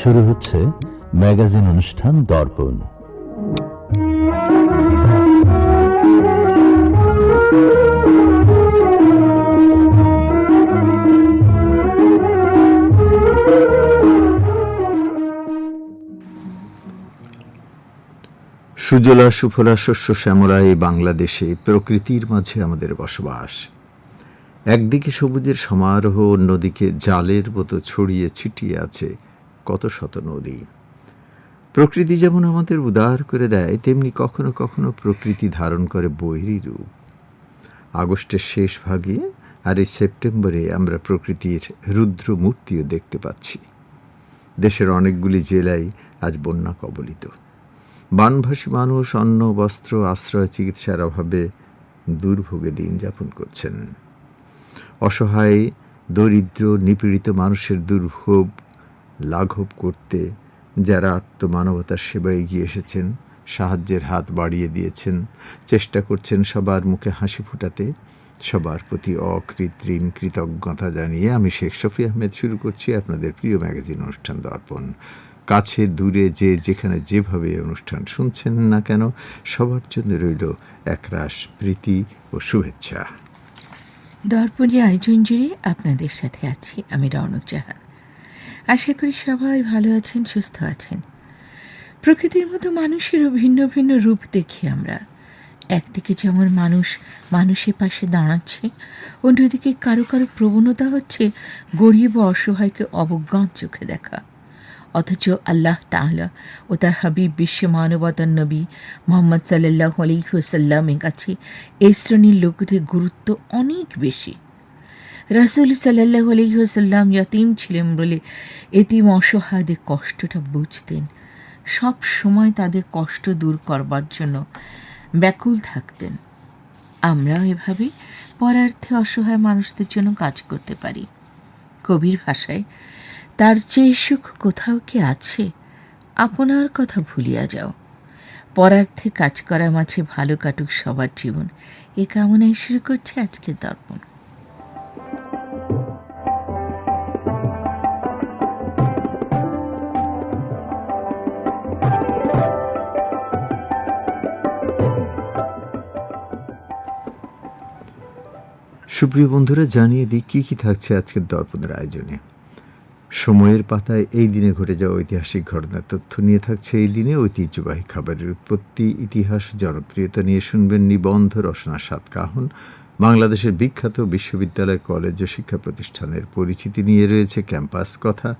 শুরু হচ্ছে ম্যাগাজিন অনুষ্ঠান দর্পণ। সুজলা সুফলা শস্য শ্যামলা এই বাংলাদেশে প্রকৃতির মাঝে আমাদের বসবাস। একদিকে সবুজের সমারোহ, অন্যদিকে জালের মতো ছড়িয়ে ছিটিয়ে আছে কত শত নদী। প্রকৃতি যেমন আমাদের উদার করে দেয়, তেমনি কখনো কখনো প্রকৃতি ধারণ করে বৈরী রূপ আগস্টের শেষ ভাগে আর এই সেপ্টেম্বরে আমরা প্রকৃতির রুদ্র মূর্তিও দেখতে পাচ্ছি। দেশের অনেকগুলি জেলায় আজ বন্যা কবলিত। বানভাসী মানুষ, অন্ন, বস্ত্র, আশ্রয়, চিকিৎসার অভাবে দুর্ভোগে দিন যাপন করছেন। অসহায়, দরিদ্র, নিপীড়িত মানুষের দুর্ভোগ লাঘব করতে যারা আত্মমানবতার সেবায় এগিয়ে এসেছেন, সাহায্যের হাত বাড়িয়ে দিয়েছেন, চেষ্টা করছেন সবার মুখে হাসি ফোটাতে, সবার প্রতি অকৃত্রিম কৃতজ্ঞতা জানিয়ে আমি শেখ শফি আহমেদ শুরু করছি আপনাদের প্রিয় ম্যাগাজিন অনুষ্ঠান দর্পণ। কাছে, দূরে, যে যেখানে যেভাবে অনুষ্ঠান শুনছেন না কেন, সবার জন্য রইল একরাশ প্রীতি ও শুভেচ্ছা। দর্পণী আয়োজন জুড়ে আপনাদের সাথে আছি আমি রৌনক জাহান। আশা করি সবাই ভালো আছেন, সুস্থ আছেন। প্রকৃতির মতো মানুষেরও ভিন্ন ভিন্ন রূপ দেখি আমরা। একদিকে যেমন মানুষ মানুষের পাশে দাঁড়াচ্ছে, অন্যদিকে কারও কারও প্রবণতা হচ্ছে গরিব অসহায়কে অবজ্ঞান চোখে দেখা। অথচ আল্লাহ তাআলা ও তার হাবিব বিশ্ব মানবতার নবী মোহাম্মদ সাল্লাহ আলহিহসাল্লামের কাছে এই শ্রেণির লোকদের গুরুত্ব অনেক বেশি। রাসুল সাল্লাহ আলহিহসাল্লাম ইয়তিম ছিলেন বলে এতিম অসহায়দের কষ্টটা বুঝতেন। সব সময় তাদের কষ্ট দূর করবার জন্য ব্যাকুল থাকতেন। আমরাও এভাবে পরার্থে অসহায় মানুষদের জন্য কাজ করতে পারি। কবির ভাষায় তার চেয়ে সুখ কোথাও কি আছে? আপনার কথা ভুলিয়া যাও। পরার্থে কাজ করা মাঝে ভালো কাটুক সবার জীবন। এ কামনায় শুরু করছে আজকের দর্পণ। সুপ্রিয় বন্ধুরা, জানিয়ে দিই কী কী থাকছে আজকের দর্পণের আয়োজনে। সময়ের পাতায় এই দিনে ঘটে যাওয়া ঐতিহাসিক ঘটনার তথ্য নিয়ে থাকছে এই দিনে ঐতিহ্যবাহী খাবারের উৎপত্তি, ইতিহাস, জনপ্রিয়তা নিয়ে শুনবেন নিবন্ধ রচনা সাতকাহন বাংলাদেশের বিখ্যাত বিশ্ববিদ্যালয়, কলেজ ও শিক্ষা প্রতিষ্ঠানের পরিচিতি নিয়ে রয়েছে ক্যাম্পাস কথা।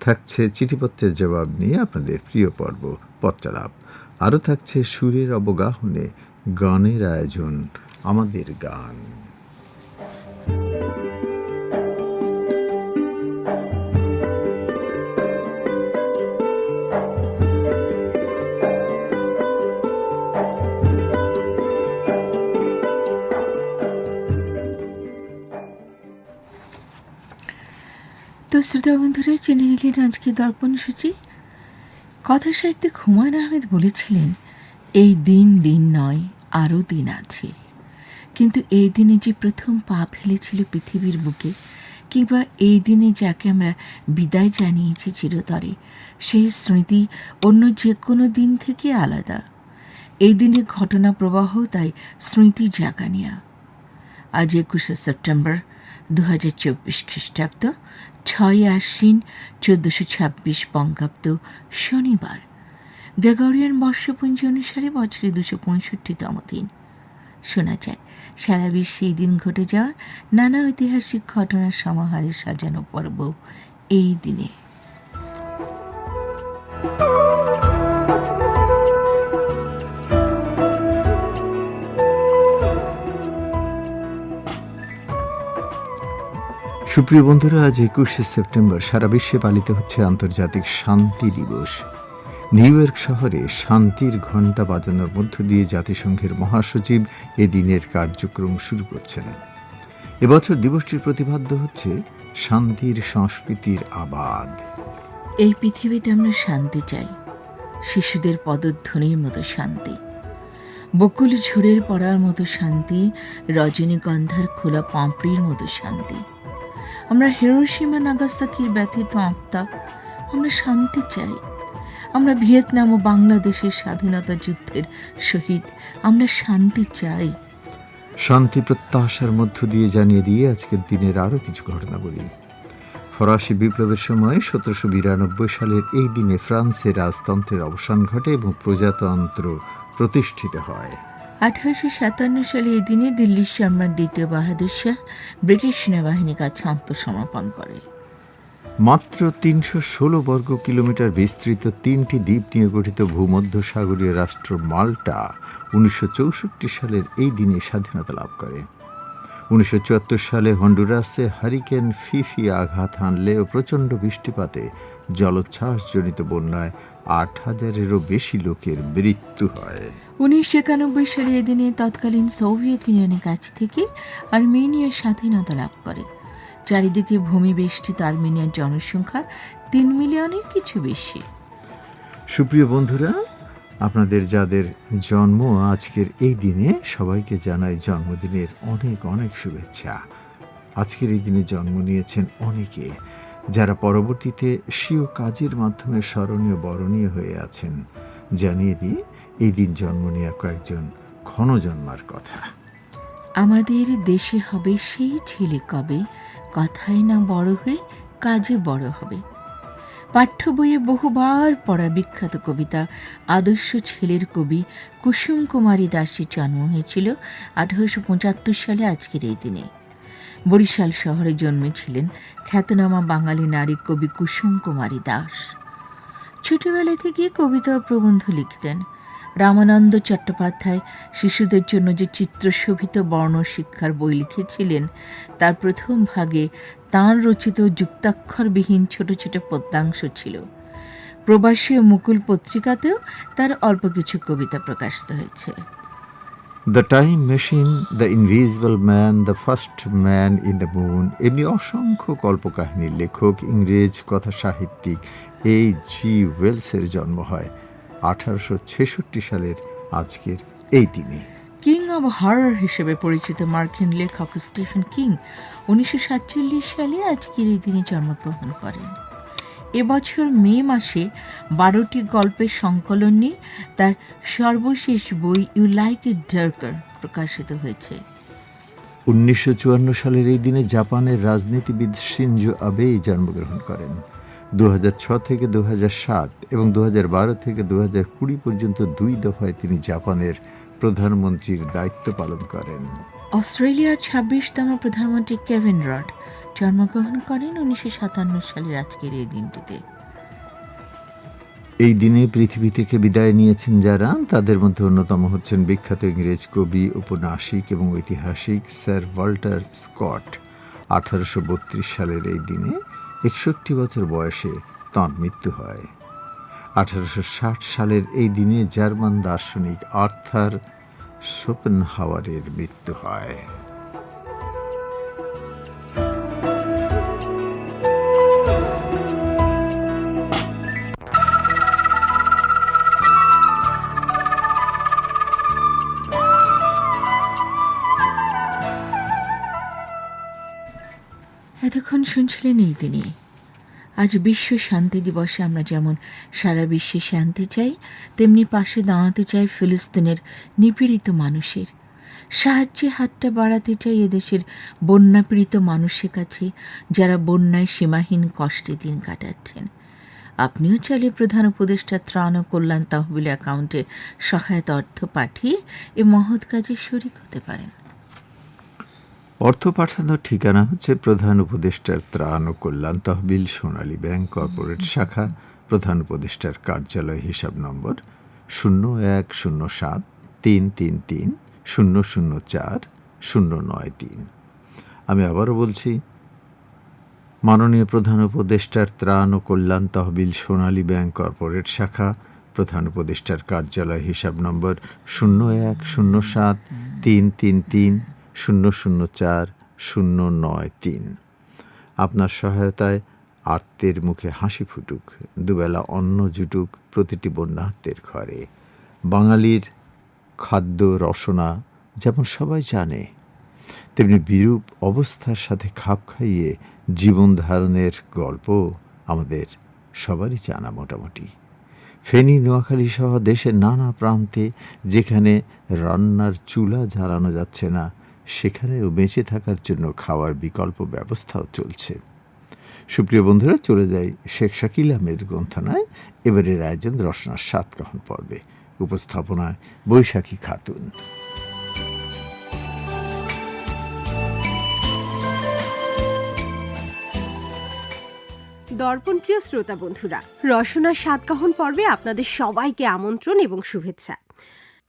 থাকছে চিঠিপত্রের জবাব নিয়ে আপনাদের প্রিয় পর্ব পত্রালাপ আরও থাকছে সুরের অবগাহনে, গানের আয়োজন, আমাদের গান। তো শ্রোতা বন্ধুরা জেনে নিলেন আজকে দর্পণ সূচি। কথা সাহিত্যিক হুমায়ুন আহমেদ বলেছিলেন, এই দিন দিন নয় আরও দিন আছে। কিন্তু এই দিনে যে প্রথম পা ফেলেছিল পৃথিবীর বুকে, কিংবা এই দিনে যাকে আমরা বিদায় জানিয়েছি চিরতরে, সেই স্মৃতি অন্য যে কোনো দিন থেকে আলাদা। এই দিনের ঘটনা প্রবাহ, তাই স্মৃতি জাগানিয়া। আজ একুশে সেপ্টেম্বর দু হাজার চব্বিশ খ্রিস্টাব্দ ছয় আশ্বিন চোদ্দোশো ছাব্বিশ বঙ্গাব্দ শনিবার। গ্রেগরিয়ান বর্ষপঞ্জি অনুসারে বছরে দুশো পঁয়ষট্টিতম দিন। শোনা যায়, সারা বিশ্বে এই দিন ঘটে যাওয়া নানা ঐতিহাসিক ঘটনার সমাহারে সাজানো পর্ব এই দিনে। সুপ্রিয় বন্ধুরা, আজ একুশে সেপ্টেম্বর, সারা বিশ্বে পালিত হচ্ছে আন্তর্জাতিক শান্তি দিবস। নিউ ইয়র্ক শহরে শান্তির ঘণ্টা বাজানোর মধ্য দিয়ে জাতিসংঘের মহাসচিব এ দিনের কার্যক্রম শুরু করছেন। এবছর দিবসটির প্রতিপাদ্য হচ্ছে শান্তির সংস্কৃতির আবাদ। এই পৃথিবীতে আমরা শান্তি চাই। শিশুদের পদধ্বনির মতো শান্তি। বকুল ঝুড়ের পড়ার মতো শান্তি, রজনীগন্ধার খোলা পাঁপড়ির মতো শান্তি। আমরা হিরোসীমা নাগাসাকির ব্যথিত আত্মা। আমরা শান্তি চাই। আমরা ভিয়েতনাম ও বাংলাদেশের স্বাধীনতা যুদ্ধের শহীদ। আমরা শান্তি চাই। শান্তি প্রত্যাশার মধ্য দিয়ে জানিয়ে দিয়ে আজকের দিনের আরও কিছু ঘটনা বলি। ফরাসি বিপ্লবের সময় সতেরোশো বিরানব্বই সালের এই দিনে ফ্রান্সের রাজতন্ত্রের অবসান ঘটে এবং প্রজাতন্ত্র প্রতিষ্ঠিত হয়। আঠারোশো সাতান্ন সালে এই দিনে দিল্লির সম্রাট দ্বিতীয় বাহাদুর শাহ ব্রিটিশ সেনাবাহিনীর কাছে আত্মসমর্পণ করে। মাত্র তিনশো ষোলো বর্গ কিলোমিটার বিস্তৃত তিনটি দ্বীপ নিয়ে গঠিত ভূমধ্যসাগরীয় রাষ্ট্র মাল্টা উনিশশো চৌষট্টি সালের এই দিনে স্বাধীনতা লাভ করে। উনিশশো চুয়াত্তর সালে হন্ডুরাসে হারিকেন ফিফি আঘাত হানলেও প্রচণ্ড বৃষ্টিপাতে জলোচ্ছ্বাসজনিত বন্যায় আট হাজারেরও বেশি লোকের মৃত্যু হয়। উনিশশো একানব্বই সালে এদিনে তৎকালীন সোভিয়েত ইউনিয়নের কাছ থেকে আর্মেনিয়ার স্বাধীনতা লাভ করে। চারিদিকে ভূমি বেষ্টিত আর্মেনিয়ার জনসংখ্যা তিন মিলিয়নের কিছু বেশি। সুপ্রিয় বন্ধুরা আপনাদের যাদের জন্ম আজকের এই দিনে সবাইকে জানাই জন্মদিনের অনেক অনেক শুভেচ্ছা। আজকের এই দিনে জন্ম নিয়েছেন অনেকে। যারা পরবর্তীতে স্বীয় কাজের মাধ্যমে স্মরণীয় বরণীয় হয়ে আছেন, জানিয়ে দিই, এই দিন জন্ম নেওয়া কয়েকজন ক্ষণ জন্মার কথা। আমাদের দেশে হবে সেই ছেলে কবে? কথায় না বড় হয়ে কাজে বড় হবে। পাঠ্য বইয়ে বহুবার পড়া বিখ্যাত কবিতা, আদর্শ ছেলের কবি কুসুম কুমারী দাসের জন্ম হয়েছিল আঠারোশো পঁচাত্তর সালে আজকের এই দিনে। বরিশাল শহরে জন্মেছিলেন খ্যাতনামা বাঙালি নারী কবি কুসুম কুমারী দাস। ছোটবেলা থেকে কবিতা ও প্রবন্ধ লিখতেন। রামানন্দ চট্টোপাধ্যায় শিশুদের জন্য যে চিত্রশোভিত বর্ণ শিক্ষার বই লিখেছিলেন, তার প্রথম ভাগে তাঁর রচিত যুক্তাক্ষরবিহীন ছোট ছোট পদ্যাংশ ছিল। প্রবাসী ও মুকুল পত্রিকাতেও তার অল্প কিছু কবিতা প্রকাশিত হয়েছে। The time machine the invisible man the first man in the moon এমনি অসংখ্য কল্পকাহিনীর লেখক, ইংরেজ কথা সাহিত্যিক এই জি ওয়েলসের জন্ম হয় আঠারোশো ছেষট্টি সালের আজকের এই দিনে। কিং অব হরর হিসেবে পরিচিত মার্কিন লেখক স্টিফেন কিং উনিশশো সাতচল্লিশ সালে আজকের এই দিনে জন্মগ্রহণ করেন। এবছর মে মাসে বারোটি গল্পের সংকলন নিয়ে তার সর্বশেষ বই ইউ লাইক ইট ডার্কার প্রকাশিত হয়েছে। উনিশশো চুয়ান্ন সালের এই দিনে জাপানের রাজনীতিবিদ সিনজো আবেই জন্মগ্রহণ করেন। দু হাজার ছ থেকে দু সাত এবং দু বারো থেকে দু কুড়ি পর্যন্ত দুই দফায় তিনি জাপানের প্রধানমন্ত্রীর দায়িত্ব পালন করেন। অস্ট্রেলিয়ার ছাব্বিশতম প্রধানমন্ত্রী কেভিন রড জন্মগ্রহণ করেন উনিশশো সাতান্ন সালের আজকের এই দিনটিতে। এই দিনে পৃথিবী থেকে বিদায় নিয়েছেন যারা, তাদের মধ্যে অন্যতম হচ্ছেন বিখ্যাত ইংরেজ কবি, উপন্যাসিক এবং ঐতিহাসিক স্যার ওয়াল্টার স্কট। আঠারোশো বত্রিশ সালের এই দিনে একষট্টি বছর বয়সে তাঁর মৃত্যু হয়। আঠারোশো ষাট সালের এই দিনে জার্মান দার্শনিক আর্থার শোপেনহাওয়ারের মৃত্যু হয়। শুনছিলেন এই আজ বিশ্ব শান্তি দিবসে আমরা যেমন সারা বিশ্বে শান্তি চাই, তেমনি পাশে দাঁড়াতে চাই ফিলিস্তিনের নিপীড়িত মানুষের। সাহায্যে হাতটা বাড়াতে চাই এদেশের বন্যাপীড়িত মানুষের কাছে, যারা বন্যায় সীমাহীন কষ্টে দিন কাটাচ্ছেন। আপনিও চাইলে প্রধান উপদেষ্টা ত্রাণ ও কল্যাণ তহবিল অ্যাকাউন্টে সহায়তা অর্থ পাঠিয়ে এ মহৎ কাজে শরিক হতে পারেন। অর্থ পাঠানোর ঠিকানা হচ্ছে প্রধান উপদেষ্টার ত্রাণ ও কল্যাণ তহবিল, সোনালী ব্যাংক কর্পোরেট শাখা, প্রধান উপদেষ্টার কার্যালয় হিসাব নম্বর শূন্য এক, শূন্য সাত, তিন তিন তিন, শূন্য শূন্য চার, শূন্য নয়, তিন। আমি আবারও বলছি, মাননীয় প্রধান উপদেষ্টার ত্রাণ ও কল্যাণ তহবিল, সোনালী ব্যাংক কর্পোরেট শাখা, প্রধান উপদেষ্টার কার্যালয় হিসাব নম্বর শূন্য এক, শূন্য সাত, তিন তিন তিন শূন্য শূন্য চার শূন্য নয় তিন। আপনার সহায়তায় আত্মের মুখে হাসি ফুটুক, দুবেলা অন্ন জুটুক প্রতিটি বন্যার্থের ঘরে। বাঙালির খাদ্য রসনা যেমন সবাই জানে, তেমনি বিরূপ অবস্থার সাথে খাপ খাইয়ে জীবন ধারণের গল্প আমাদের সবারই জানা মোটামুটি। ফেনী, নোয়াখালী সহ দেশের নানা প্রান্তে যেখানে রান্নার চুলা জ্বালানো যাচ্ছে না সেখানেও বেঁচে থাকার জন্য খাওয়ার বিকল্প ব্যবস্থাও চলছে। সুপ্রিয় বন্ধুরা, চলে যাই শেখ শাকিল আহমেদ গ্রন্থনায়। এবারের আয়োজন রসনার সাতকাহন পর্বে। উপস্থাপনায় বৈশাখী খাতুন। দর্পণপ্রিয় শ্রোতা বন্ধুরা রসনার সাতকাহন পর্বে আপনাদের সবাইকে আমন্ত্রণ এবং শুভেচ্ছা।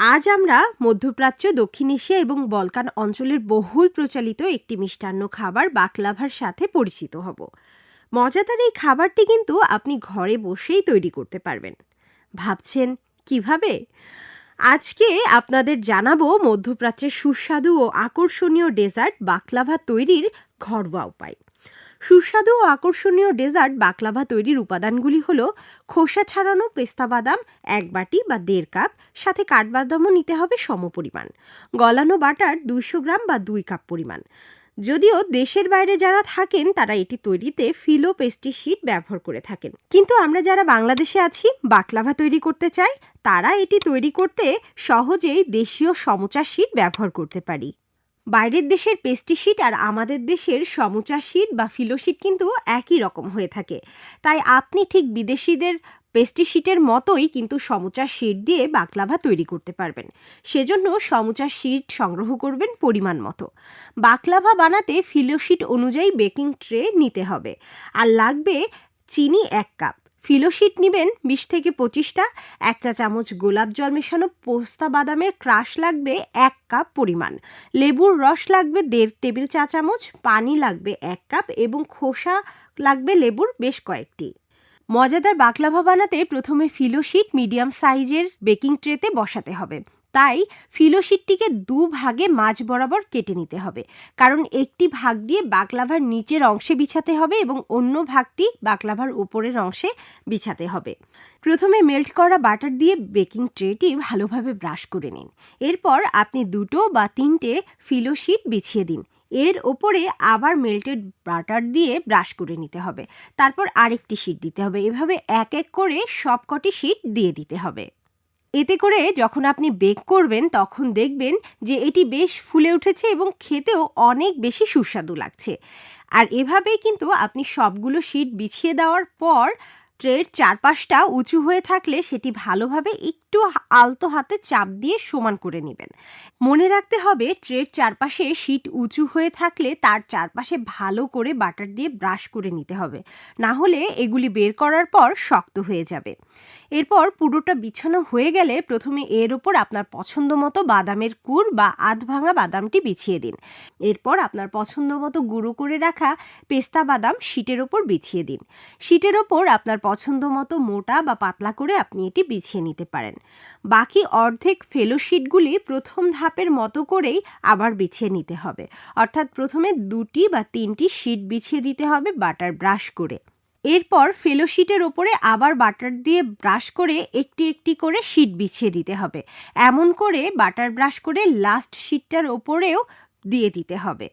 আজ আমরা মধ্যপ্রাচ্য, দক্ষিণ এশিয়া এবং বলকান অঞ্চলের বহুল প্রচলিত একটি মিষ্টান্ন খাবার বাকলাভার সাথে পরিচিত হব। মজাদার এই খাবারটি কিন্তু আপনি ঘরে বসেই তৈরি করতে পারবেন। ভাবছেন, কীভাবে? আজকে আপনাদের জানাব মধ্যপ্রাচ্যের সুস্বাদু ও আকর্ষণীয় ডেজার্ট, বাকলাভা তৈরির ঘরোয়া উপায়। সুস্বাদু ও আকর্ষণীয় ডেজার্ট বাকলাভা তৈরির উপাদানগুলি হল খোসা ছাড়ানো পেস্তা বাদাম এক বাটি বা দেড় কাপ, সাথে কাঠবাদামও নিতে হবে সমপরিমাণ। গলানো বাটার দুইশো গ্রাম বা দুই কাপ পরিমাণ। যদিও দেশের বাইরে যারা থাকেন, তারা এটি তৈরিতে ফিলো পেস্টিশিট ব্যবহার করে থাকেন। কিন্তু আমরা যারা বাংলাদেশে আছি, বাকলাভা তৈরি করতে চাই, তারা এটি তৈরি করতে সহজেই দেশীয় সমচা শিট ব্যবহার করতে পারি। বাইরের দেশের পেস্টিশিট আর আমাদের দেশের সমুচা শিট বা ফিলোশিট কিন্তু একই রকম হয়ে থাকে। তাই আপনি ঠিক বিদেশিদের পেস্টিশিটের মতোই কিন্তু সমুচা শিট দিয়ে বাকলাভা তৈরি করতে পারবেন। সেজন্য সমুচা শিট সংগ্রহ করবেন পরিমাণ মতো। বাকলাভা বানাতে ফিলোশিট অনুযায়ী বেকিং ট্রে নিতে হবে। আর লাগবে চিনি এক কাপ। ফিলোশিট নেবেন বিশ থেকে পঁচিশটা, এক চা চামচ গোলাপ জল মেশানো পোস্তা বাদামের ক্রাশ লাগবে এক কাপ পরিমাণ। লেবুর রস লাগবে দেড় টেবিল চা চামচ, পানি লাগবে এক কাপ এবং খোসা লাগবে লেবুর বেশ কয়েকটি। মজাদার বাকলাভা বানাতে প্রথমে ফিলোশিট মিডিয়াম সাইজের বেকিং ট্রেতে বসাতে হবে। তাই ফিলোশিটটিকে দু ভাগে মাঝ বরাবর কেটে নিতে হবে। কারণ একটি ভাগ দিয়ে বাকলাভার নিচের অংশে বিছাতে হবে এবং অন্য ভাগটি বাকলাভার উপরের অংশে বিছাতে হবে। প্রথমে মেল্ট করা বাটার দিয়ে বেকিং ট্রেটি ভালোভাবে ব্রাশ করে নিন। এরপর আপনি দুটো বা তিনটে ফিলোশিট বিছিয়ে দিন। এর ওপরে আবার মেল্টেড বাটার দিয়ে ব্রাশ করে নিতে হবে। তারপর আরেকটি শিট দিতে হবে। এভাবে এক এক করে সবকটি শিট দিয়ে দিতে হবে। এতে করে যখন আপনি বেক করবেন, তখন দেখবেন যে এটি বেশ ফুলে উঠেছে এবং খেতেও অনেক বেশি সুস্বাদু লাগছে। আর এভাবেই কিন্তু আপনি সবগুলো শীট বিছিয়ে দেওয়ার পর ট্রের চারপাশটা উঁচু হয়ে থাকলে সেটি ভালোভাবে একটু আলতো হাতে চাপ দিয়ে সমান করে নেবেন। মনে রাখতে হবে, ট্রের চারপাশে শিট উঁচু হয়ে থাকলে তার চারপাশে ভালো করে বাটার দিয়ে ব্রাশ করে নিতে হবে। না হলে এগুলি বের করার পর শক্ত হয়ে যাবে। এরপর পুরোটা বিছানো হয়ে গেলে প্রথমে এর ওপর আপনার পছন্দ মতো বাদামের কুর বা আধ ভাঙা বাদামটি বিছিয়ে দিন। এরপর আপনার পছন্দ মতো গুঁড়ো করে রাখা পেস্তা বাদাম শিটের ওপর বিছিয়ে দিন। শিটের ওপর আপনার পছন্দ মতো মোটা বা পাতলা করে আপনি এটি বিছিয়ে নিতে পারেন। বাকি অর্ধেক ফেলোশিটগুলি প্রথম ধাপের মতো করেই আবার বিছিয়ে নিতে হবে। অর্থাৎ প্রথমে দুটি বা তিনটি শিট বিছিয়ে দিতে হবে বাটার ব্রাশ করে। এরপর ফেলোশিটের ওপরে আবার বাটার দিয়ে ব্রাশ করে একটি একটি করে শিট বিছিয়ে দিতে হবে। এমন করে বাটার ব্রাশ করে লাস্ট শিটটার ওপরেও দিয়ে দিতে হবে।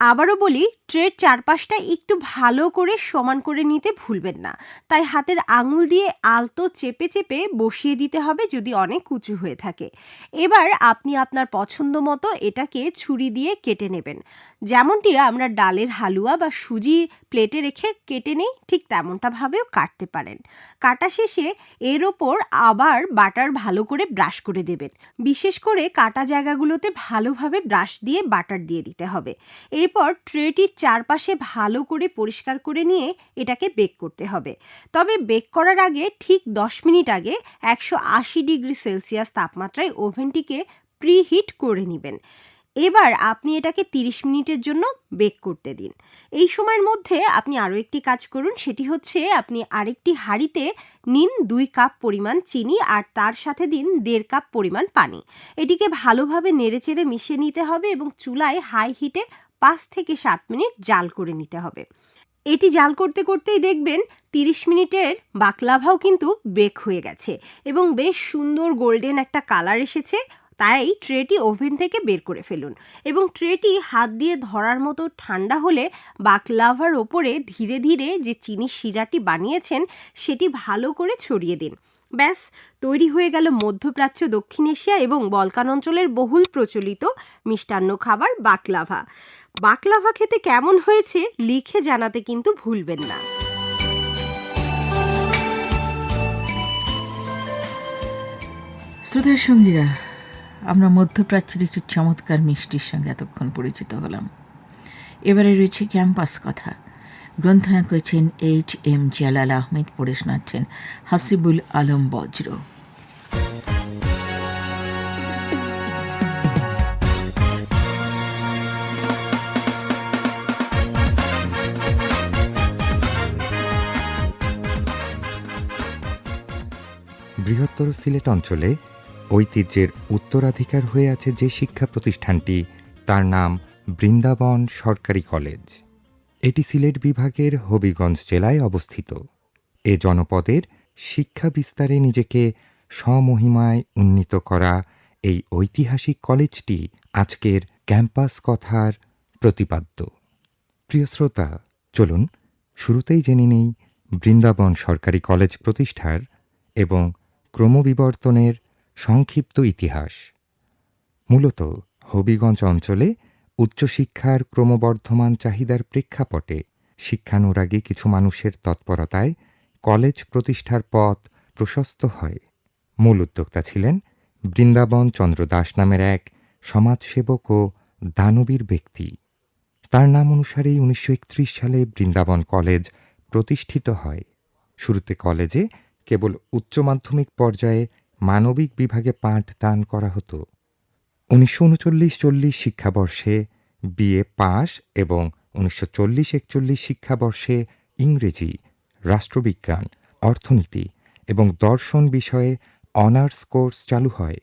আবারও বলি, ট্রের চারপাশটা একটু ভালো করে সমান করে নিতে ভুলবেন না। তাই হাতের আঙুল দিয়ে আলতো চেপে চেপে বসিয়ে দিতে হবে যদি অনেক উঁচু হয়ে থাকে। এবার আপনি আপনার পছন্দ মতো এটাকে ছুরি দিয়ে কেটে নেবেন। যেমনটি আমরা ডালের হালুয়া বা সুজি প্লেটে রেখে কেটে নেই, ঠিক তেমনটাভাবেও কাটতে পারেন। কাটা শেষে এর ওপর আবার বাটার ভালো করে ব্রাশ করে দেবেন। বিশেষ করে কাটা জায়গাগুলোতে ভালোভাবে ব্রাশ দিয়ে বাটার দিয়ে দিতে হবে। এরপর ট্রেটির চারপাশে ভালো করে পরিষ্কার করে নিয়ে এটাকে বেক করতে হবে। তবে বেক করার আগে ঠিক দশ মিনিট আগে একশো আশি ডিগ্রি সেলসিয়াস তাপমাত্রায় ওভেনটিকে প্রিহিট করে নেবেন। এবার আপনি এটাকে 30 মিনিটের জন্য বেক করতে দিন। এই সময়ের মধ্যে আপনি আরও একটি কাজ করুন, সেটি হচ্ছে আপনি আরেকটি হাঁড়িতে নিন দুই কাপ পরিমাণ চিনি আর তার সাথে দিন দেড় কাপ পরিমাণ পানি। এটিকে ভালোভাবে নেড়েচেড়ে মিশিয়ে নিতে হবে এবং চুলায় হাই হিটে পাঁচ থেকে সাত মিনিট জাল করে নিতে হবে। এটি জাল করতে করতেই দেখবেন তিরিশ মিনিটের বাকলাভাও কিন্তু বেক হয়ে গেছে এবং বেশ সুন্দর গোল্ডেন একটা কালার এসেছে, তাই ট্রেটি ওভেন থেকে বের করে ফেলুন এবং ট্রেটি হাত দিয়ে ধরার মতো ঠান্ডা হলে বাকলাভার ওপরে ধীরে ধীরে যে চিনি শিরাটি বানিয়েছেন, সেটি ভালো করে ছড়িয়ে দিন। ব্যাস, তৈরি হয়ে গেল মধ্যপ্রাচ্য দক্ষিণ এশিয়া এবং বলকান অঞ্চলের বহুল প্রচলিত মিষ্টান্ন খাবার বাকলাভা। বাকলাভা খেতে কেমন হয়েছে লিখে জানাতে কিন্তু ভুলবেন না। শ্রোতার সঙ্গীরা, আমরা মধ্যপ্রাচ্যের একটি চমৎকার মিষ্টির সঙ্গে এতক্ষণ পরিচিত হলাম। এবারে রয়েছে ক্যাম্পাস কথা। গ্রন্থনা করেছেন এইচ এম জালাল আহমেদ, পড়ে শোনাচ্ছেন হাসিবুল আলম বজ্র। বৃহত্তর সিলেট অঞ্চলে ঐতিহ্যের উত্তরাধিকার হয়ে আছে যে শিক্ষা প্রতিষ্ঠানটি, তার নাম বৃন্দাবন সরকারি কলেজ। এটি সিলেট বিভাগের হবিগঞ্জ জেলায় অবস্থিত। এ জনপদের শিক্ষা বিস্তারে নিজেকে স্বমহিমায় উন্নীত করা এই ঐতিহাসিক কলেজটি আজকের ক্যাম্পাস কথার প্রতিপাদ্য। প্রিয় শ্রোতা, চলুন শুরুতেই জেনে নেই বৃন্দাবন সরকারি কলেজ প্রতিষ্ঠার এবং ক্রমবিবর্তনের সংক্ষিপ্ত ইতিহাস। মূলত হবিগঞ্জ অঞ্চলে উচ্চশিক্ষার ক্রমবর্ধমান চাহিদার প্রেক্ষাপটে শিক্ষানুরাগী কিছু মানুষের তৎপরতায় কলেজ প্রতিষ্ঠার পথ প্রশস্ত হয়। মূল উদ্যোক্তা ছিলেন বৃন্দাবন চন্দ্র দাস নামের এক সমাজসেবক ও দানবীর ব্যক্তি। তার নাম অনুসারেই উনিশশো একত্রিশ সালে বৃন্দাবন কলেজ প্রতিষ্ঠিত হয়। শুরুতে কলেজে কেবল উচ্চ মাধ্যমিক পর্যায়ে মানবিক বিভাগে পাঠ দান করা হতো। উনিশশো উনচল্লিশ চল্লিশ শিক্ষাবর্ষে বিএ পাস এবং উনিশশো চল্লিশ একচল্লিশ শিক্ষাবর্ষে ইংরেজি, রাষ্ট্রবিজ্ঞান, অর্থনীতি এবং দর্শন বিষয়ে অনার্স কোর্স চালু হয়।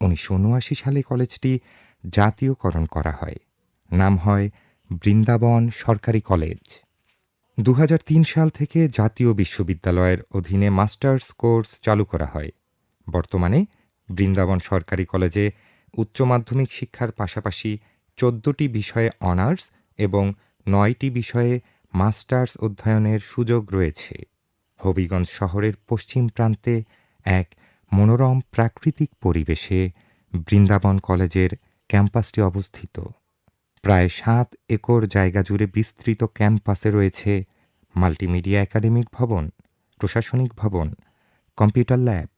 উনিশশো উনআশি সালে কলেজটি জাতীয়করণ করা হয়। নাম হয় বৃন্দাবন সরকারি কলেজ। দু হাজার তিন সাল থেকে জাতীয় বিশ্ববিদ্যালয়ের অধীনে মাস্টার্স কোর্স চালু করা হয়। বর্তমানে বৃন্দাবন সরকারি কলেজে উচ্চ মাধ্যমিক শিক্ষার পাশাপাশি চোদ্দটি বিষয়ে অনার্স এবং নয়টি বিষয়ে মাস্টার্স অধ্যয়নের সুযোগ রয়েছে। হবিগঞ্জ শহরের পশ্চিম প্রান্তে এক মনোরম প্রাকৃতিক পরিবেশে বৃন্দাবন কলেজের ক্যাম্পাসটি অবস্থিত। প্রায় সাত একর জায়গা জুড়ে বিস্তৃত ক্যাম্পাসে রয়েছে মাল্টিমিডিয়া একাডেমিক ভবন, প্রশাসনিক ভবন, কম্পিউটার ল্যাব,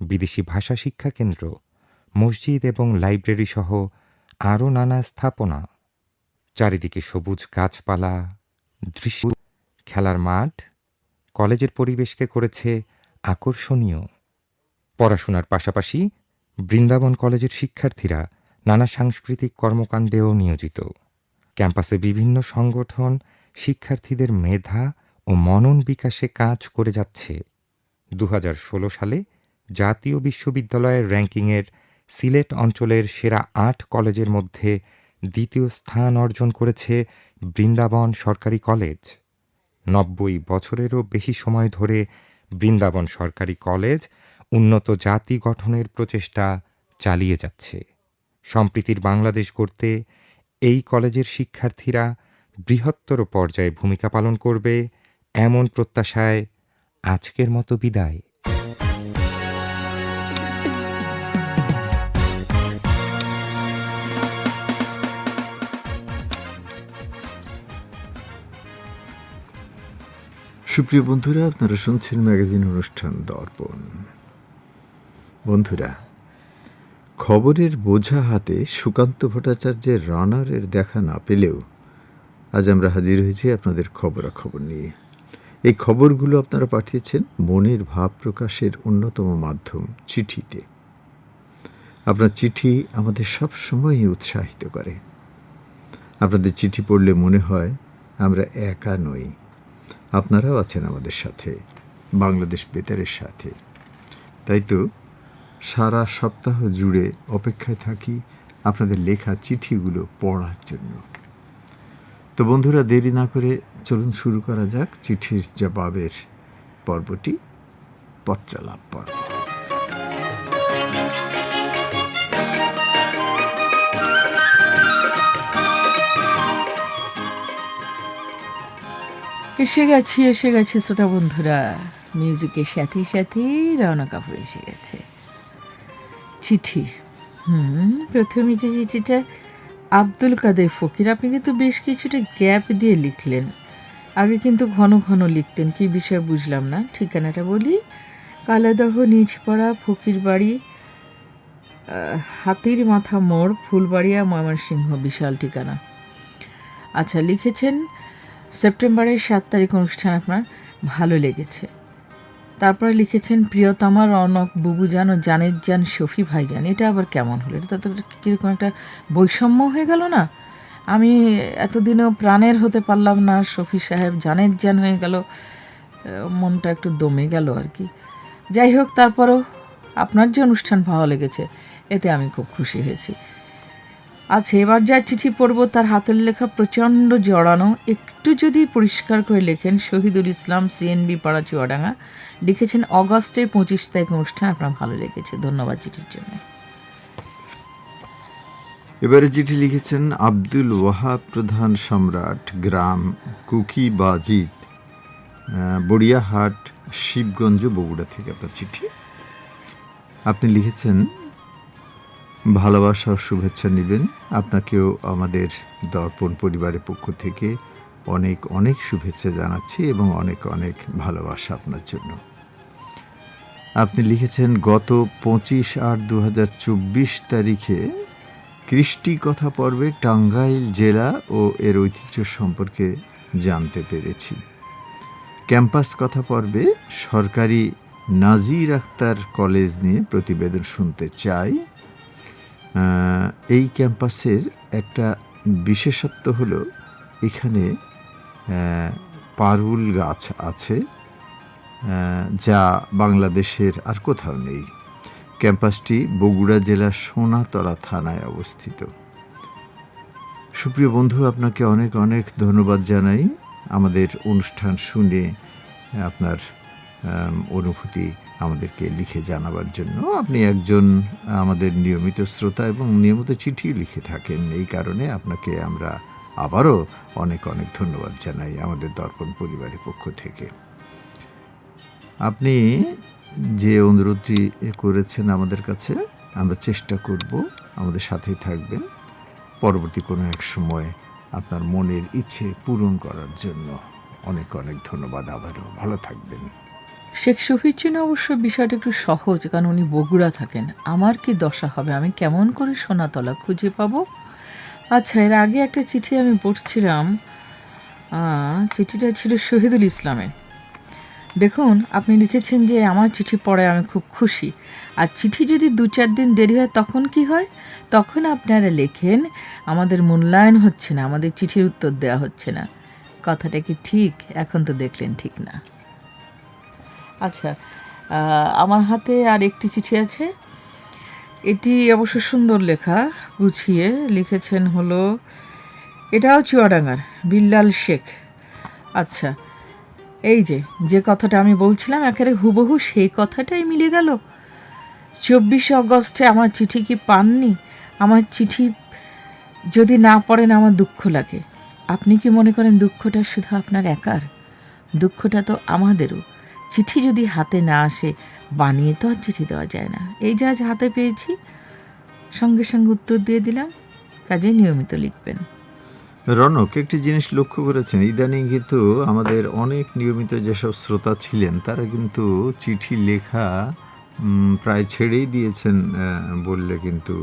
বিদেশি ভাষা শিক্ষা কেন্দ্র, মসজিদ এবং লাইব্রেরি সহ আরও নানা স্থাপনা। চারিদিকে সবুজ গাছপালা, দৃশ্য, খেলার মাঠ, কলেজের পরিবেশকে করেছে আকর্ষণীয়। পড়াশোনার পাশাপাশি বৃন্দাবন কলেজের শিক্ষার্থীরা নানা সাংস্কৃতিক কর্মকাণ্ডেও নিয়োজিত। ক্যাম্পাসে বিভিন্ন সংগঠন, শিক্ষার্থীদের মেধা ও মনন বিকাশে কাজ করে যাচ্ছে। দু হাজার ষোলো সালে জাতীয় বিশ্ববিদ্যালয়ের র্যাঙ্কিংয়ের সিলেট অঞ্চলের সেরা আট কলেজের মধ্যে দ্বিতীয় স্থান অর্জন করেছে বৃন্দাবন সরকারি কলেজ। নব্বই বছরেরও বেশি সময় ধরে বৃন্দাবন সরকারি কলেজ উন্নত জাতি গঠনের প্রচেষ্টা চালিয়ে যাচ্ছে। সম্প্রীতির বাংলাদেশ গড়তে এই কলেজের শিক্ষার্থীরা বৃহত্তর পর্যায়ে ভূমিকা পালন করবে এমন প্রত্যাশায় আজকের মতো বিদায়। সুপ্রিয় বন্ধুরা, আপনারা শুনছেন ম্যাগাজিন অনুষ্ঠান দর্পণ। বন্ধুরা খবরের বোঝা হাতে সুকান্ত ভট্টাচার্যের রানারের দেখা না পেলেও আজ আমরা হাজির হয়েছি আপনাদের খবরাখবর নিয়ে। এই খবরগুলো আপনারা পাঠিয়েছেন মনের ভাব প্রকাশের অন্যতম মাধ্যম চিঠিতে। আপনার চিঠি আমাদের সব সময়ই উৎসাহিত করে। আপনাদের চিঠি পড়লে মনে হয় আমরা একা নই। আপনারাও আছেন আমাদের সাথে, বাংলাদেশ বেতারের সাথে। তাই তো? সারা সপ্তাহ জুড়ে অপেক্ষায় থাকি আপনাদের লেখা চিঠিগুলো পড়ার জন্য। তো বন্ধুরা, দেরি না করে চলুন শুরু করা যাক চিঠির জবাবের পর্বটি পত্রালাপ পর্ব। এসে গেছি এসে গেছি শ্রোতা বন্ধুরা। মিউজিকের সাথে সাথে রওনা কাপড় এসে গেছে। চিঠি। হুম, প্রথমে যে চিঠিটা আব্দুল কাদের ফকির, আপনি কিন্তু বেশ কিছুটা গ্যাপ দিয়ে লিখলেন। আগে কিন্তু ঘন ঘন লিখতেন, কি বিষয় বুঝলাম না। ঠিকানাটা বলি, কালাদহ নিচপাড়া ফকির বাড়ি হাতির মাথা মোড়, ফুলবাড়িয়া, ময়মনসিংহ, বিশাল ঠিকানা। আচ্ছা লিখেছেন, সেপ্টেম্বরের সাত তারিখ অনুষ্ঠান আপনার ভালো লেগেছে। তারপরে লিখেছেন, প্রিয়তমা রনক, বুবুজান ও জানের জান শফি ভাইজান। এটা আবার কেমন হলো? এটা তো কীরকম একটা বৈষম্য হয়ে গেল না? আমি এতদিনও প্রাণের হতে পারলাম না, শফি সাহেব জানের জান হয়ে গেল মনটা একটু দমে গেল আর কি। যাই হোক, তারপরও আপনার যে অনুষ্ঠান ভালো লেগেছে, এতে আমি খুব খুশি হয়েছি। আচ্ছা এবার যা চিঠি পড়ব তার হাতের লেখা প্রচণ্ড জড়ানো। একটু যদি পরিষ্কার করে লেখেন শহীদুল ইসলাম সিএনবি পাড়া চুয়াডাঙ্গা লিখেছেন অগস্টের পঁচিশ তারিখ অনুষ্ঠান আপনার ভালো লেগেছে। ধন্যবাদ চিঠির জন্য। এবারে চিঠি লিখেছেন আব্দুল ওয়াহাব প্রধান সম্রাট গ্রাম কুকিবাজিদ আহ, বড়িয়াহাট শিবগঞ্জ বগুড়া থেকে আপনার চিঠি। আপনি লিখেছেন ভালোবাসা ও শুভেচ্ছা নেবেন। আপনাকেও আমাদের দর্পণ পরিবারের পক্ষ থেকে অনেক অনেক শুভেচ্ছা জানাচ্ছি এবং অনেক অনেক ভালোবাসা আপনার জন্য। আপনি লিখেছেন, গত পঁচিশ আট দু হাজার চব্বিশ তারিখে কৃষ্টি কথা পর্বে টাঙ্গাইল জেলা ও এর ঐতিহ্য সম্পর্কে জানতে পেরেছি। ক্যাম্পাস কথা পর্বে সরকারি নাজির আখতার কলেজ নিয়ে প্রতিবেদন শুনতে চাই। এই ক্যাম্পাসের একটা বিশেষত্ব হলো এখানে পারুল গাছ আছে যা বাংলাদেশের আর কোথাও নেই। ক্যাম্পাসটি বগুড়া জেলার সোনাতলা থানায় অবস্থিত। সুপ্রিয় বন্ধু, আপনাকে অনেক অনেক ধন্যবাদ জানাই। আমাদের অনুষ্ঠান শুনে আপনার অনুভূতি আমাদেরকে লিখে জানাবার জন্য আপনি একজন আমাদের নিয়মিত শ্রোতা এবং নিয়মিত চিঠি লিখে থাকেন। এই কারণে আপনাকে আমরা আবারও অনেক অনেক ধন্যবাদ জানাই আমাদের দর্পণ পরিবারের পক্ষ থেকে। আপনি যে অনুরোধটি করেছেন আমাদের কাছে, আমরা চেষ্টা করব আমাদের সাথেই থাকবেন। পরবর্তী কোনো এক সময় আপনার মনের ইচ্ছে পূরণ করার জন্য অনেক অনেক ধন্যবাদ আবারও। ভালো থাকবেন। শেখ শফির জন্য অবশ্য বিষয়টা একটু সহজ, কারণ উনি বগুড়া থাকেন। আমার কি দশা হবে? আমি কেমন করে সোনাতলা খুঁজে পাব? আচ্ছা এর আগে একটা চিঠি আমি পড়ছিলাম চিঠিটা ছিল শহীদুল ইসলামের। দেখুন, আপনি লিখেছেন যে আমার চিঠি পড়ে আমি খুব খুশি। আর চিঠি যদি দু চার দিন দেরি হয়, তখন কি হয়? তখন আপনারা লেখেন, আমাদের মূল্যায়ন হচ্ছে না, আমাদের চিঠির উত্তর দেওয়া হচ্ছে না। কথাটা কি ঠিক? এখন তো দেখলেন ঠিক না। আচ্ছা আমার হাতে আর একটি চিঠি আছে। এটি অবশ্য সুন্দর লেখা, গুছিয়ে লিখেছেন হলো এটাও চুয়াডাঙ্গার, বিল্লাল শেখ। আচ্ছা এই যে যে কথাটা আমি বলছিলাম, একেবারে হুবহু সেই কথাটাই মিলে গেল। চব্বিশে অগস্টে আমার চিঠি কি পাননি? আমার চিঠি যদি না পড়েন আমার দুঃখ লাগে। আপনি কি মনে করেন দুঃখটা শুধু আপনার একার? দুঃখটা তো আমাদেরও। চিঠি যদি হাতে না আসে, বানিয়ে তো আর চিঠি দেওয়া যায় না। এই যে হাতে পেয়েছি, সঙ্গে সঙ্গে উত্তর দিয়ে দিলাম কাজে নিয়মিত লিখবেন। রনক, একটি জিনিস লক্ষ্য করেছেন। ইদানিং কিন্তু আমাদের অনেক নিয়মিত যেসব শ্রোতা ছিলেন, তারা কিন্তু চিঠি লেখা প্রায় ছেড়েই দিয়েছেন বললে কিন্তু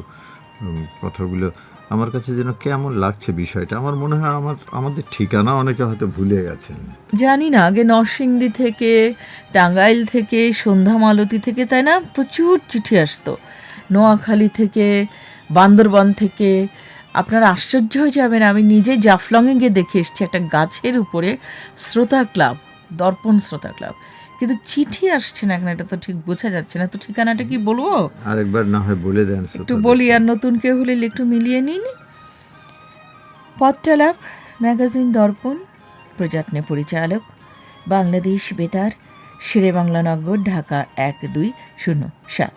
কথাগুলো। আমার কাছে যেন কেমন লাগছে বিষয়টা, আমার মনে হয় আমার, আমাদের ঠিকানা অনেকে হয়তো ভুলে গেছেন। জানি না, আগে নরসিংদী থেকে, টাঙ্গাইল থেকে সন্ধ্যা মালতী থেকে, তাই না? প্রচুর চিঠি আসতো। নোয়াখালী থেকে, বান্দরবান থেকে। আপনারা আশ্চর্য হয়ে যাবেন, আমি নিজে জাফলংয়ে গিয়ে দেখে এসেছি একটা গাছের উপরে শ্রোতা ক্লাব, দর্পণ শ্রোতা ক্লাব। কিন্তু চিঠি আসছে না কেন? এটা তো ঠিক বোঝা যাচ্ছে না। তো ঠিকানাটা কি বলব? আরেকবার না হয় বলে দেন একটু বলি আর নতুন কেউ হলে একটু মিলিয়ে নিন। লাভ ম্যাগাজিন দর্পণ প্রযত্নে পরিচালক বাংলাদেশ বেতার শেরে বাংলানগর ঢাকা এক দুই শূন্য সাত।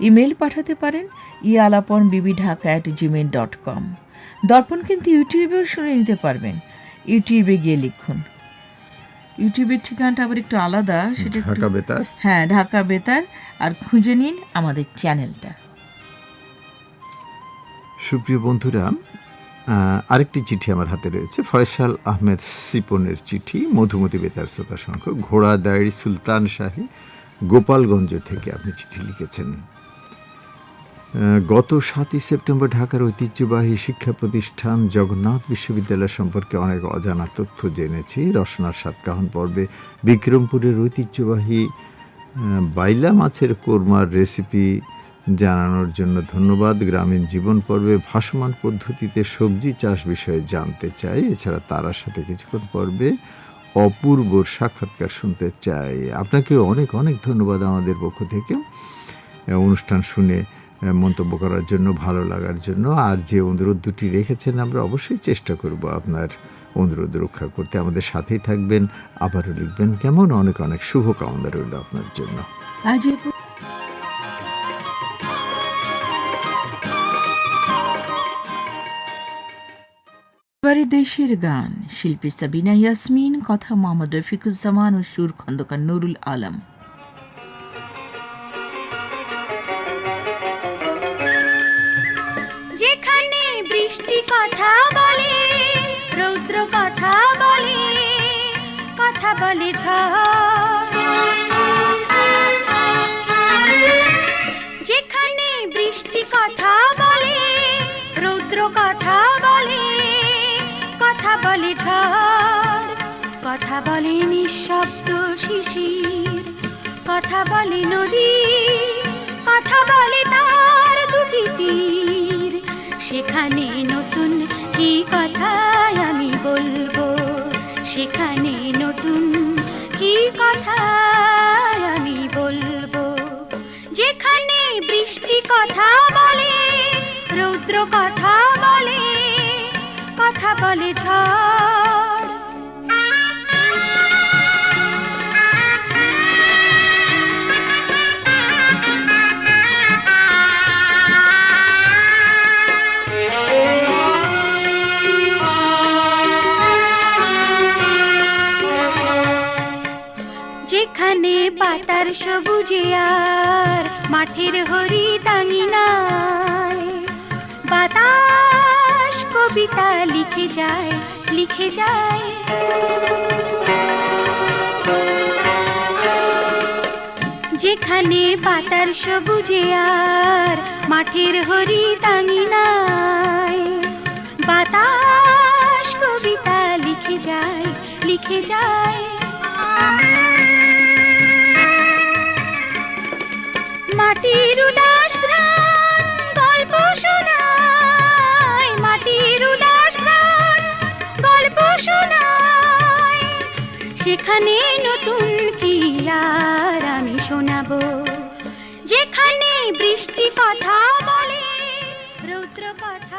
ইমেল পাঠাতে পারেন ইয়ালাপন BB Dhaka at Gmail dot com. Darpan কিন্তু ইউটিউবেও শুনে নিতে পারবেন। ইউটিউবে গিয়ে লিখুন ইউটিউবের ঠিকানাটা আবার একটু আলাদা সেটা ঢাকা বেতার? হ্যাঁ ঢাকা বেতার আর খুঁজে নিন আমাদের চ্যানেলটা। সুপ্রিয় বন্ধুরা আরেকটি চিঠি আমার হাতে রয়েছে। ফয়সাল আহমেদ সিপনের চিঠি মধুমতি বেতার শ্রোতা সংখ্য ঘোড়াদাড়ি সুলতান শাহী গোপালগঞ্জ থেকে আপনি চিঠি লিখেছেন। গত সাতই সেপ্টেম্বর ঢাকার ঐতিহ্যবাহী শিক্ষা প্রতিষ্ঠান জগন্নাথ বিশ্ববিদ্যালয় সম্পর্কে অনেক অজানা তথ্য জেনেছি। রসনার সাতকাহন পর্বে বিক্রমপুরের ঐতিহ্যবাহী বাইলা মাছের কোরমার রেসিপি জানানোর জন্য ধন্যবাদ। গ্রামীণ জীবন পর্বে ভাসমান পদ্ধতিতে সবজি চাষ বিষয়ে জানতে চাই। এছাড়া তারার সাথে কিছুক্ষণ পর্বে অপূর্বর সাক্ষাৎকার শুনতে চাই। আপনাকে অনেক অনেক ধন্যবাদ আমাদের পক্ষ থেকে। অনুষ্ঠান শুনে মন্তব্য করার জন্য, ভালো লাগার জন্য। আর যে অনুরোধ দুটি রেখেছেন, আমরা অবশ্যই চেষ্টা করব আপনার অনুরোধ রক্ষা করতে। আমাদের সাথেই থাকবেন, আবারও লিখবেন। কেমন? অনেক অনেক শুভকামনা রইল আপনার জন্য। এবারে দেশের গান। শিল্পী সাবিনা ইয়াসমিন, কথা মোহাম্মদ রফিকুজ্জামান ও সুর খন্দকার নুরুল আলম। কথা বলে রৌদ্র কথা বলে কথা বলে ঝড়। যেখানে বৃষ্টি কথা বলে রৌদ্র কথা বলে কথা বলে ঝড়। কথা বলে নিঃশব্দ শিশির কথা বলে নদী কথা বলে তার দুটি তীর। সেখানে নতুন কি কথা আমি বলব? সেখানে নতুন কি কথা আমি বলব? যেখানে বৃষ্টি কথা বলে, রৌদ্র কথা বলে কথা বলে ঝড় সবুজে আর মাঠের হরি নাই। বাতাস কবিতা লিখে যায় লিখে যায়। যেখানে পাতার সবুজে আর মাঠের হরি নাই। বাতাস কবিতা লিখে যায় লিখে যায়। সেখানে নতুন কি আর আমি শোনাবো? যেখানে বৃষ্টি কথা বলে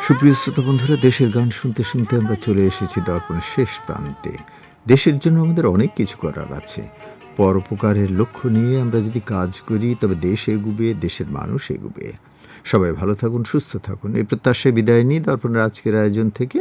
সুপ্রিয় শ্রোতা বন্ধুরা, দেশের গান শুনতে শুনতে আমরা চলে এসেছি দর্পণের শেষ প্রান্তে। দেশের জন্য আমাদের অনেক কিছু করার আছে। পরোপকারের লক্ষ্য নিয়ে আমরা যদি কাজ করি, তবে দেশ এগুবে, দেশের মানুষ এগুবে। সবাই ভালো থাকুন, সুস্থ থাকুন। এই প্রত্যাশায় বিদায় নিই দর্পণের আজকের আয়োজন থেকে।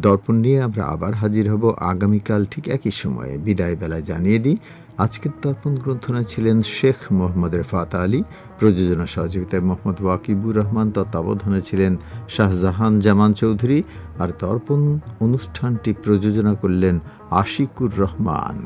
দর্পণ নিয়ে আমরা আবার হাজির হব আগামীকাল ঠিক একই সময়ে। বিদায় বেলায় জানিয়ে দিই, আজকের দর্পণ গ্রন্থনা ছিলেন শেখ মোহাম্মদ রেফাত আলী, প্রযোজনা সহযোগিতায় মোহাম্মদ ওয়াকিবুর রহমান, তত্ত্বাবধানে ছিলেন শাহজাহান জামান চৌধুরী, আর দর্পণ অনুষ্ঠানটি প্রযোজনা করলেন আশিকুর রহমান।